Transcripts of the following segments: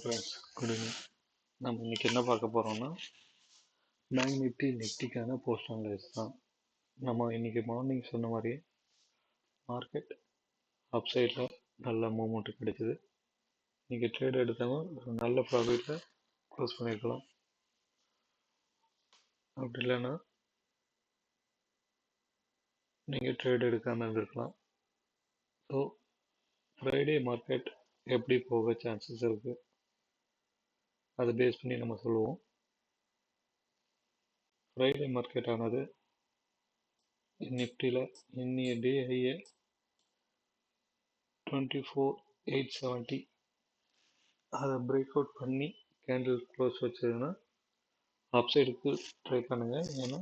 Friends கொடுங்க. நம்ம இன்னைக்கு என்ன பார்க்க போகிறோம்னா பேங்க் நிஃப்டி நிஃப்டிக்கான போஸ்ட் அனலைஸ் தான். நம்ம இன்னைக்கு மார்னிங் சொன்ன மாதிரியே மார்க்கெட் அப் சைடில் நல்ல மூமெண்ட் கிடைச்சிது இன்றைக்கி ட்ரேட் எடுத்தவங்க ஒரு நல்ல ப்ராஃபிட்டில் க்ளோஸ் பண்ணியிருக்கலாம் அப்படி இல்லைன்னா நீங்கள் ட்ரேட் எடுக்காமல் இருந்திருக்கலாம். ஸோ ஃப்ரைடே மார்க்கெட் எப்படி போக சான்சஸ் இருக்குது அதை பேஸ் பண்ணி நம்ம சொல்லுவோம். ஃப்ரைடே மார்க்கெட் ஆனது நிஃப்டியில் இன்னிய டே ஹையை டுவெண்ட்டி ஃபோர் எயிட் செவன்ட்டி அதை பிரேக் அவுட் பண்ணி கேண்டில் க்ளோஸ் வச்சதுன்னா அப்சைடுக்கு ட்ரை பண்ணுங்கள் ஏன்னா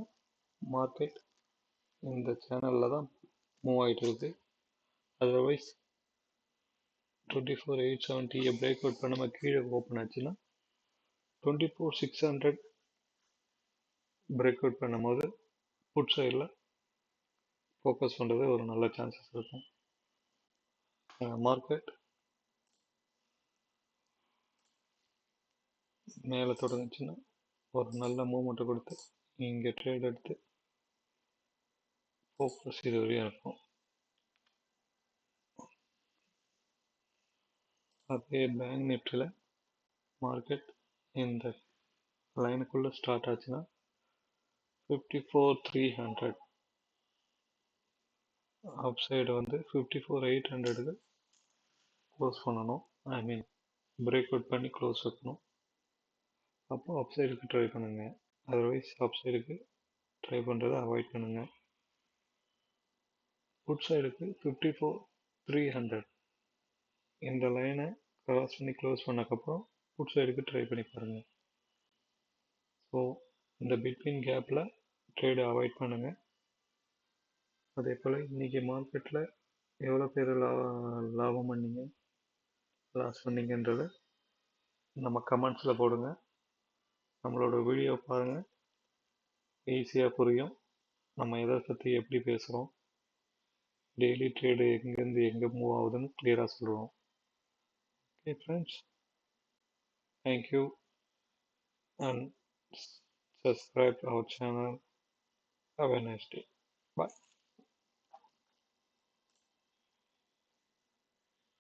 மார்க்கெட் இந்த சேனலில் தான் மூவ் ஆகிட்டு இருக்கு. அதர்வைஸ் டுவெண்ட்டி ஃபோர் எயிட் செவன்ட்டியை பிரேக் அவுட் பண்ணாமல் கீழே ஓப்பன் ஆச்சுன்னா twenty four six hundred break out பண்ணும்போது ஃபுட் சைடில் ஃபோக்கஸ் பண்ணுறது ஒரு நல்ல சான்சஸ் இருக்கும். மார்க்கெட் மேலே தொடங்குச்சுன்னா ஒரு நல்ல மூமெண்ட்டை கொடுத்து இங்கே ட்ரேட் எடுத்து ஃபோக்கஸ் இது வரையும் இருக்கும். அதே பேங்க் நிஃப்டியில் மார்க்கெட் இந்த லைனுக்குள்ளே ஸ்டார்ட் ஆச்சுன்னா fifty four three hundred up side வந்து ஃபிஃப்டி ஃபோர் எயிட் ஹண்ட்ரடுக்கு க்ளோஸ் பண்ணணும். ஐ மீன் பிரேக் அவுட் பண்ணி க்ளோஸ் வைக்கணும். அப்போ அப் சைடுக்கு ட்ரை பண்ணுங்கள் அதர்வைஸ் அப் சைடுக்கு ட்ரை பண்ணுறதை அவாய்ட் பண்ணுங்கள் ஃபுட் சைடுக்கு ஃபிஃப்டி ஃபோர் த்ரீ ஹண்ட்ரட் இந்த லைனை க்ராஸ் பண்ணி க்ளோஸ் பண்ணக்கப்புறம் ஃபுட் சைடுக்கு ட்ரை பண்ணி பாருங்கள் ஸோ இந்த பிட்வீன் கேப்பில் ட்ரேடு அவாய்ட் பண்ணுங்கள் அதே போல் இன்றைக்கி மார்க்கெட்டில் எவ்வளோ பேர் லா லாபம் பண்ணீங்க லாஸ் பண்ணீங்கன்றத நம்ம கமெண்ட்ஸில் போடுங்க. நம்மளோட வீடியோ பாருங்கள் ஈஸியாக புரியும். நம்ம எதை பற்றி எப்படி பேசுகிறோம் டெய்லி ட்ரேடு எங்கேருந்து எங்கே மூவ் ஆகுதுன்னு கிளியராக சொல்லுவோம். Okay friends Thank you and subscribe our channel. Have a nice day. Bye.